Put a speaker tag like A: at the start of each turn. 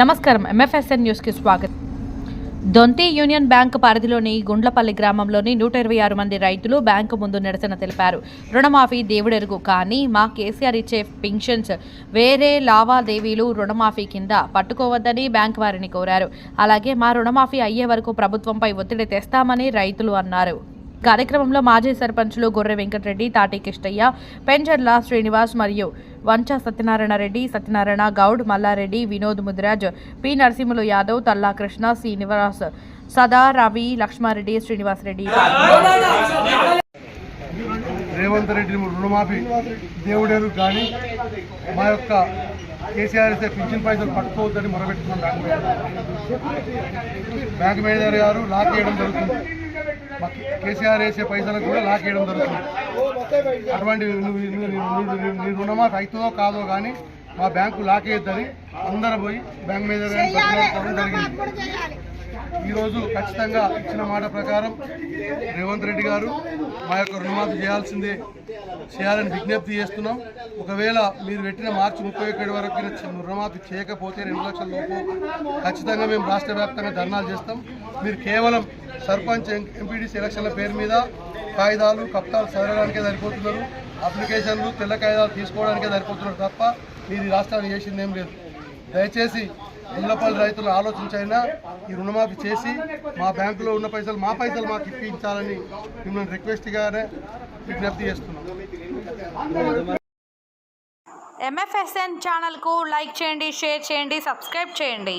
A: నమస్కారం. ఎంఎఫ్ఎస్ఎన్ న్యూస్కి స్వాగతం. దొంతి యూనియన్ బ్యాంక్ పరిధిలోని గుండ్లపల్లి గ్రామంలోని నూట ఇరవై ఆరు మంది రైతులు బ్యాంకు ముందు నిరసన తెలిపారు. రుణమాఫీ దేవుడెరుగు కానీ మా కేసీఆర్ ఇచ్చే పింఛన్స్ వేరే లావాదేవీలు రుణమాఫీ కింద పట్టుకోవద్దని బ్యాంక్ వారిని కోరారు. అలాగే మా రుణమాఫీ అయ్యే వరకు ప్రభుత్వంపై ఒత్తిడి తెస్తామని రైతులు అన్నారు. కార్యక్రమంలో మాజీ సర్పంచ్లు గొర్రె వెంకటరెడ్డి తాటి కిష్టయ్య పెంచర్ల శ్రీనివాస్ మరియు వంచ సత్యనారాయణ రెడ్డి సత్యనారాయణ గౌడ్ మల్లారెడ్డి వినోద్ ముదిరాజ్ పి. నరసింహులు యాదవ్ తల్లా కృష్ణ శ్రీనివాస్ సదా రవి లక్ష్మారెడ్డి శ్రీనివాస్ రెడ్డి.
B: రేవంత్ రెడ్డి రుణమాఫీ దేవుడేరు కానీ మా యొక్క కేసీఆర్ ఇస్తే పింఛన్ పైసలు పట్టుకోవద్దని మొరబెట్టుకున్నాం బ్యాంక్ మేనేజర్ గారు. లాక్ చేయడం జరుగుతుంది. కేసీఆర్ వేసే పైసలకు కూడా లాక్ వేయడం జరుగుతుంది. అటువంటి నీ రుణమాఫీ అవుతుందో కాదో కానీ మా బ్యాంకు లాక్ వేయద్దని అందరం పోయి బ్యాంక్ మేనేజర్ జరిగింది. ఈరోజు ఖచ్చితంగా ఇచ్చిన మాట ప్రకారం రేవంత్ రెడ్డి గారు మా యొక్క రుణమాఫీ చేయాల్సిందే చేయాలని విజ్ఞప్తి చేస్తున్నాం. ఒకవేళ మీరు పెట్టిన మార్చి ముప్పై ఒకటి వరకు రుణమాఫీ చేయకపోతే రెండు లక్షల లోపు ఖచ్చితంగా మేము రాష్ట్ర వ్యాప్తంగా ధర్నాలు చేస్తాం. మీరు కేవలం సర్పంచ్ ఎంపీడీసీ ఎలక్షన్ల పేరు మీద కాగితాలు కప్తాలు చదవడానికే సరిపోతున్నారు. అప్లికేషన్లు తెల్ల కాగితాలు తీసుకోవడానికే సరిపోతున్నారు తప్ప మీరు రాష్ట్రానికి రాష్ట్రాన్ని చేసింది ఏం లేదు. దయచేసి ఇళ్ళపల్లి రైతులు ఆలోచించైనా ఈ రుణమాఫీ చేసి మా బ్యాంకులో ఉన్న పైసలు మా పైసలు మాకు ఇప్పించాలని మిమ్మల్ని రిక్వెస్ట్గానే విజ్ఞప్తి చేస్తున్నాం.
A: ఎంఎఫ్ఎస్ఎన్ ఛానల్కు లైక్ చేయండి షేర్ చేయండి సబ్స్క్రైబ్ చేయండి.